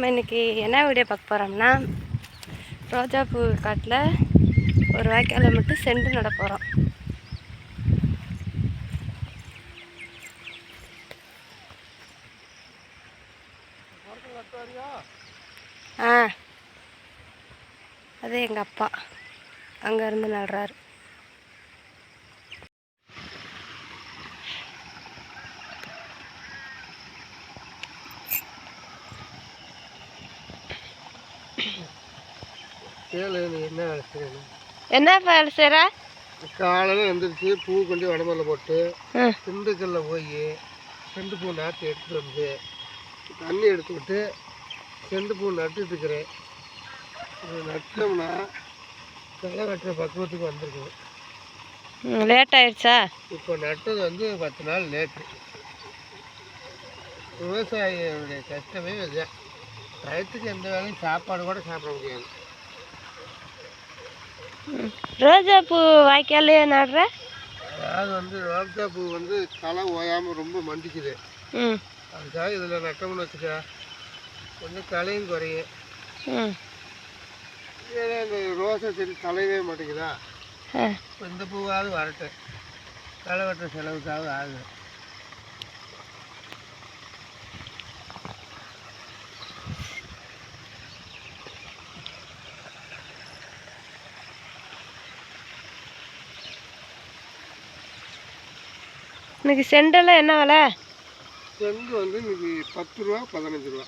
நம்ம இன்றைக்கி என்ன வீடியோ பார்க்க போகிறோம்னா ரோஜாப்பூ காட்டில் ஒரு வாய்க்கால மட்டும் செண்டு நட போகிறோம் ஆ. அது எங்கள் அப்பா. அங்கே இருந்து நடுறாரு கேளு நீ என்ன வேலை செய்கிற காலையில் எழுந்திரிச்சு பூ கொண்டு உடம்புல போட்டு திண்டுக்கல்ல போய் செண்டு பூ நாற்று எடுத்துட்டு வந்து தண்ணி எடுத்து விட்டு செண்டு பூ இது நட்டோம்னா களை கட்டுற பக்குவத்துக்கு வந்திருக்கும் லேட் ஆயிடுச்சா? இப்போ நட்டது வந்து பத்து நாள் லேட்டு விவசாயியோடைய கஷ்டமே இதுதான். டயத்துக்கு எந்த வேலையும் சாப்பாடு கூட சாப்பிட முடியாது. ம். ரோஜாப்பூ வாய்க்காலே நடுற? அதாவது வந்து ரோஜா பூ வந்து களை ஓயாமல் ரொம்ப மண்டிக்குது. ம். அதுக்காக இதில் நட்டோம்னு வச்சுக்க கொஞ்சம் களையும் குறையும். ம். ஏன்னா இந்த ரோசா செடி தலையவே மாட்டேங்குதா? இந்த பூவாவது வரட்டும். களை வெட்டுற செலவுக்காவது ஆகுது. இன்னைக்கு செண்டெல்லாம் என்ன விலை? செண்டு வந்து இன்னைக்கு பத்து ரூபா பதினஞ்சு ரூபா.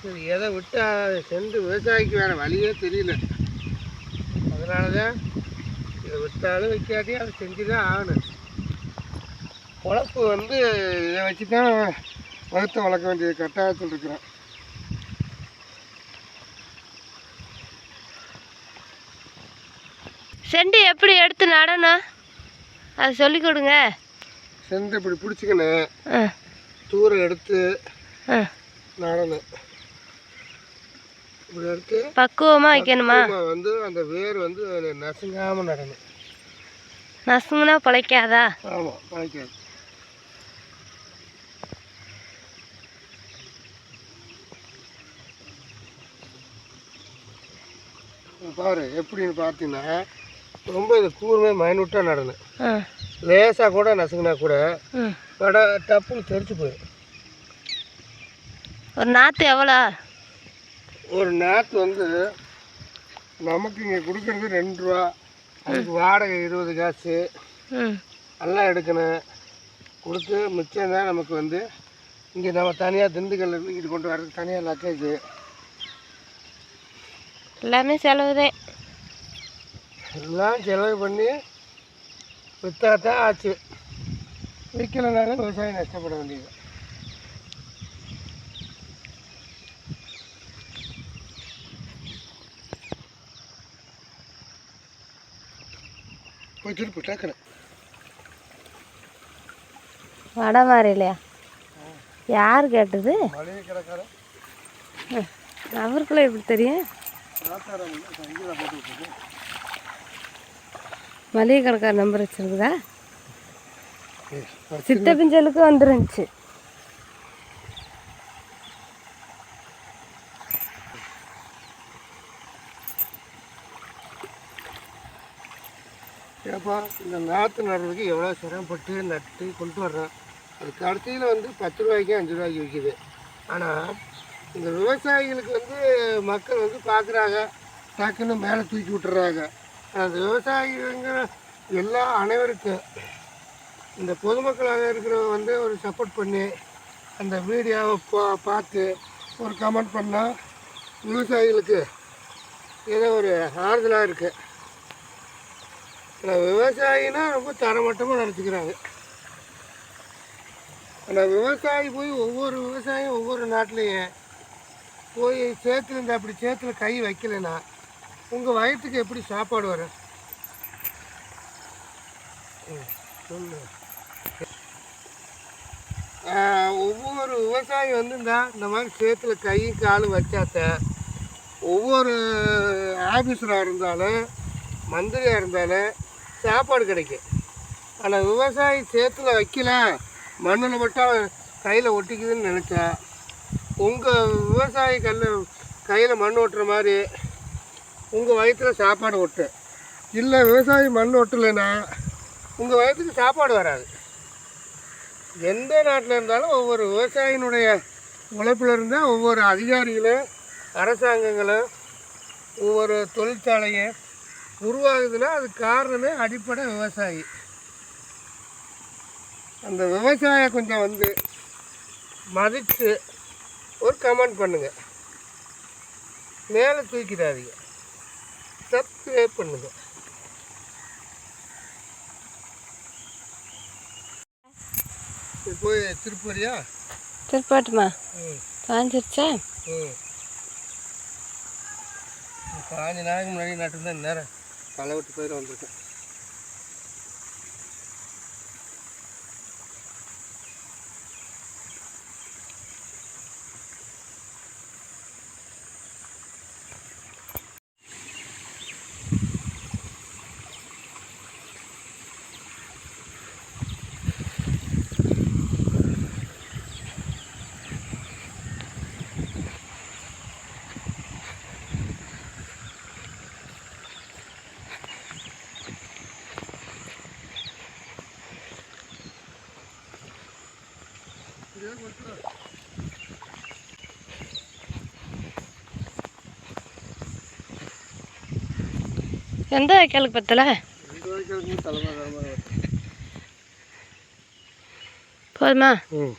சரி எதை விட்டா செண்டு விவசாயிக்கு வேறு வழியே தெரியல. அதனால தான் இதை விட்டாலும் வைக்காட்டி அதை செஞ்சு தான் ஆகணும். பொழப்பு வந்து இதை வச்சு தான் வகுத்த வளர்க்க வேண்டிய கட்டாயத்தில் இருக்கிறேன் செண்டு எப்படி எடுத்து நடணும்? அது சொல்லி கொடுங்க. செண்டு இப்படி பிடிச்சிக்கணும் ஆ. தூரம் எடுத்து நடணும். இப்படி எடுத்து பக்குவமாக வைக்கணுமா? வந்து அந்த வேர் வந்து நசுங்காமல் நடணும். நசுங்குனா பிழைக்காதா? ஆமாம் பழைக்காது. பாரு எப்படின்னு பார்த்தீங்கன்னா ரொம்ப இது கூர்மை மைனூட்டாக நடணும் லேசாக கூட நசுங்கினா கூட வட டப்புன்னு தெரிச்சு போயிடும். ஒரு நாற்று எவ்வளோ? ஒரு நாற்று வந்து நமக்கு இங்கே கொடுக்கறது ரெண்டு ரூபா அதுக்கு வாடகை இருபது காசு. எல்லாம் எடுக்கணும். கொடுத்து மிச்சம் தான் நமக்கு வந்து இங்கே நம்ம தனியாக திண்டுக்கல்ல இருந்து இங்கிட்டு கொண்டு வர்றது தனியாக லக்கேஜ் எல்லாமே செலவு தான் எல்லாம் செலவு பண்ணி விற்றா தான் ஆச்சு. விற்கலைனாலும் விவசாயி நஷ்டப்பட வேண்டியது. டக்குனு வடை மாதிரி இல்லையா யார் கேட்டது? அவருக்குள்ள எப்படி தெரியும்? மளிகை கடைக்கார நம்பர் வச்சிருக்குதா? சித்த பிஞ்சலுக்கு வந்துருந்துச்சு. ஏப்பா இந்த நாற்று நடுறதுக்கு எவ்வளோ சிரமப்பட்டு நட்டு கொண்டு வர்றோம் அது கடைசியில் வந்து பத்து ரூபாய்க்கு அஞ்சு ரூபாய்க்கு விற்கிது ஆனால் இந்த விவசாயிகளுக்கு வந்து மக்கள் வந்து பார்க்குறாங்க டக்குன்னு மேலே தூக்கி விட்டுறாங்க. அந்த விவசாயிங்கிற எல்லா அனைவருக்கும் இந்த பொதுமக்களாக இருக்கிறவங்க வந்து ஒரு சப்போர்ட் பண்ணி அந்த வீடியோவை பா பார்த்து ஒரு கமெண்ட் பண்ணால் விவசாயிகளுக்கு ஏதோ ஒரு ஆறுதலாக இருக்குது ஆனால் விவசாயினா ரொம்ப தரமட்டமாக நினச்சிக்கிறாங்க ஆனால் விவசாயி போய் ஒவ்வொரு விவசாயியும் ஒவ்வொரு நாட்டிலையும் போய் சேத்துல இந்த அப்படி சேத்துல கை வைக்கலைன்னா உங்கள் வயிற்றுக்கு எப்படி சாப்பாடு வரும் ம், ஒவ்வொரு விவசாயி வந்து இந்த மாதிரி சேத்துல கை கால் வச்சாத்த ஒவ்வொரு ஆஃபீஸராக இருந்தாலும் மந்திரியாக இருந்தாலும் சாப்பாடு கிடைக்கும். ஆனால் விவசாயி சேத்துல வைக்கல மண்ணில் மட்டும் கையில் ஒட்டிக்குதுன்னு நினச்சா உங்கள் விவசாயி கல் கையில் மண் ஒட்டுற மாதிரி உங்கள் வயிற்றுல சாப்பாடு ஒட்டு. இல்லை விவசாயி மண் ஒட்டலைன்னா உங்கள் வயிற்றுக்கு சாப்பாடு வராது. எந்த நாட்டில் இருந்தாலும் ஒவ்வொரு விவசாயினுடைய உழைப்பில் இருந்தால் ஒவ்வொரு அதிகாரிகளும் அரசாங்கங்களும் ஒவ்வொரு தொழிற்சாலையும் உருவாகுதுன்னா அதுக்கு காரணமே அடிப்படை விவசாயி. அந்த விவசாயம் கொஞ்சம் வந்து மதித்து ஒரு கமெண்ட் பண்ணுங்கள் மேலே தூக்கிடாதீங்க. சப்ஸ்கிரைப் பண்ணுங்க. இது போய் திருப்பதியா திருப்பாட்டுமா? காஞ்சிருச்சா ம். பாஞ்சு நாளைக்கு முன்னாடி நட்டுருந்தேன் நேரம் களை விட்டு போயிட வந்திருக்கேன். எந்த வைக்காலுக்கு பத்தல? போதுமா? ம்.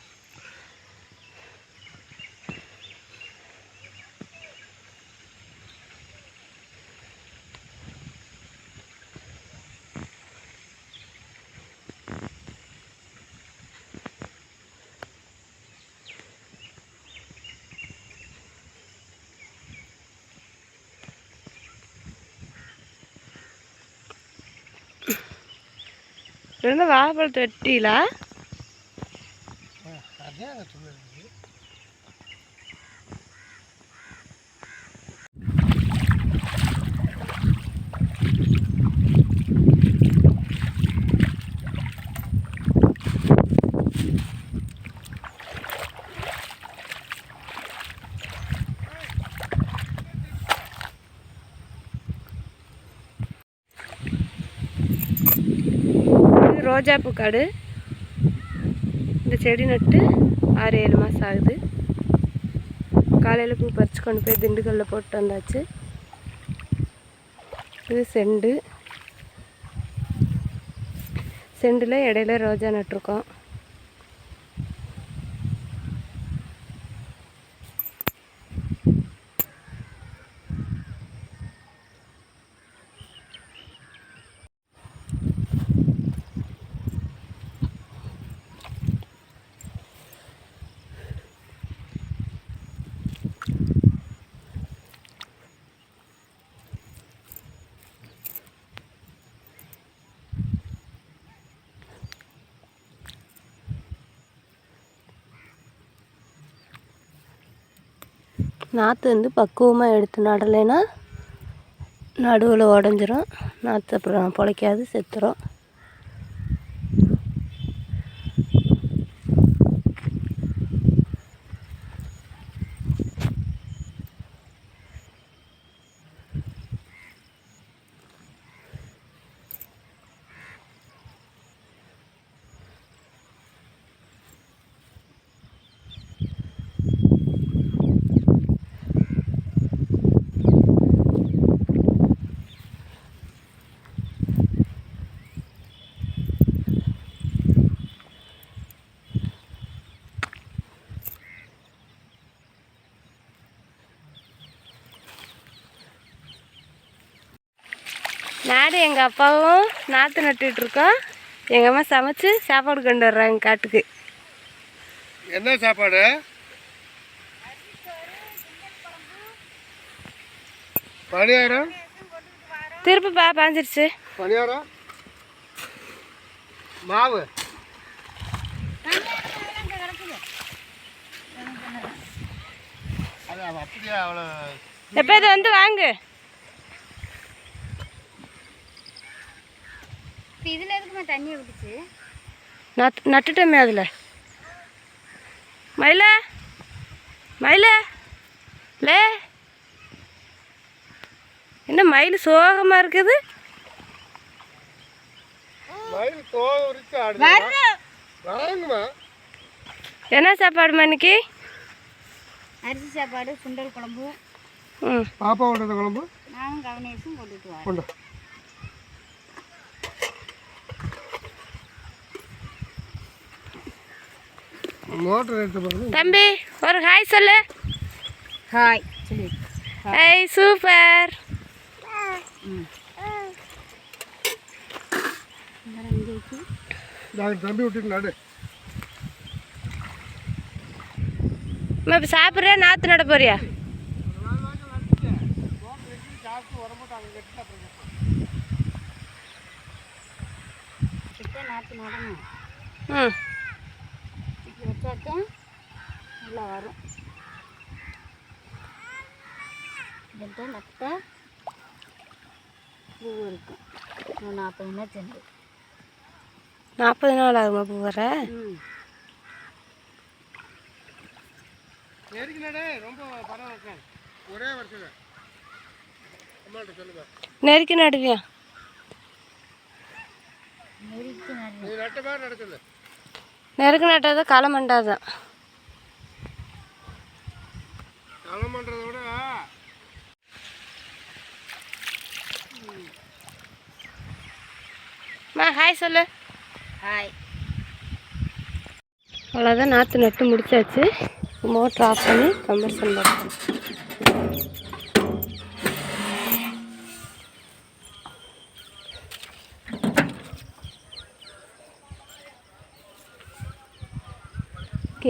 ரெண்டு வாழைப்பழத்தை வெட்டியில? அதான் ரோஜாப்பூ காடு. இந்த செடி நட்டு ஆறு ஏழு மாதம் ஆகுது. காலையில் பூ பறித்து கொண்டு போய் திண்டுக்கல்லில் போட்டு வந்தாச்சு. இது செண்டு. செண்டில் இடையில ரோஜா நட்டிருக்கோம். நாற்று வந்து பக்குவமாக எடுத்து நடலைன்னா நடுவில் உடஞ்சிரும். நாற்று அப்புறம் பிழைக்காது செத்துடும் நாடு எங்கள் அப்பாவும் நாற்று நட்டுட்டு இருக்கோம். எங்கள் அம்மா சமைச்சு சாப்பாடு கொண்டு வர்றாங்க காட்டுக்கு. என்ன சாப்பாடு? பணியாரம் திருப்பி பா பாஞ்சிருச்சு. பணியாரம் மாவு? எப்போ இது வந்து வாங்கு? இப்போ இதில் எதுக்குமா தண்ணியை விட்டுச்சு நட் நட்டுட்டோமே அதில். மயில மயில லே. என்ன மயில் சோகமாக இருக்குது? என்ன சாப்பாடு மணிக்கு அரிசி சாப்பாடு சுண்டல் குழம்பு. ம். பாப்பா விடுறது குழம்பு? நானும் கவனேசும் கொண்டுட்டு வரேன் கொண்டு மோட்டர் எடுத்து பாருங்க தம்பி ஒரு ஹாய் சொல்லு. ஹாய். சொல்லி ஹாய் சூப்பர் தம்பி விட்டுட்டு இப்போ சாப்பிட்றியா? நாற்று நட போறியா? ம். வச்சாக்கா நல்லா வரும். இதுகிட்ட நட்டா பூ இருக்கும் நாற்பது நாள் சென்று நாற்பது நாள் ஆகுமா பூ வர ம். நெருக்கி நடு ரொம்ப பரவாயில்ல ஒரே வருஷம் அம்மாட்ட சொல்லுங்க நெருக்கி நடுவியா? நெருக்கி நடு நீ நட்ட மாதிரி நடக்குது நெருக்கி நட்டது களை விட அம்மா ஹாய் சொல்லு. ஹாய் அவ்வளோதான் நாற்று நட்டு முடிச்சாச்சு. மோட்ரு ஆஃப் பண்ணி கம்பர்சன் போட்டோம்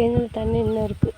கேணில் தண்ணி இன்னும் இருக்குது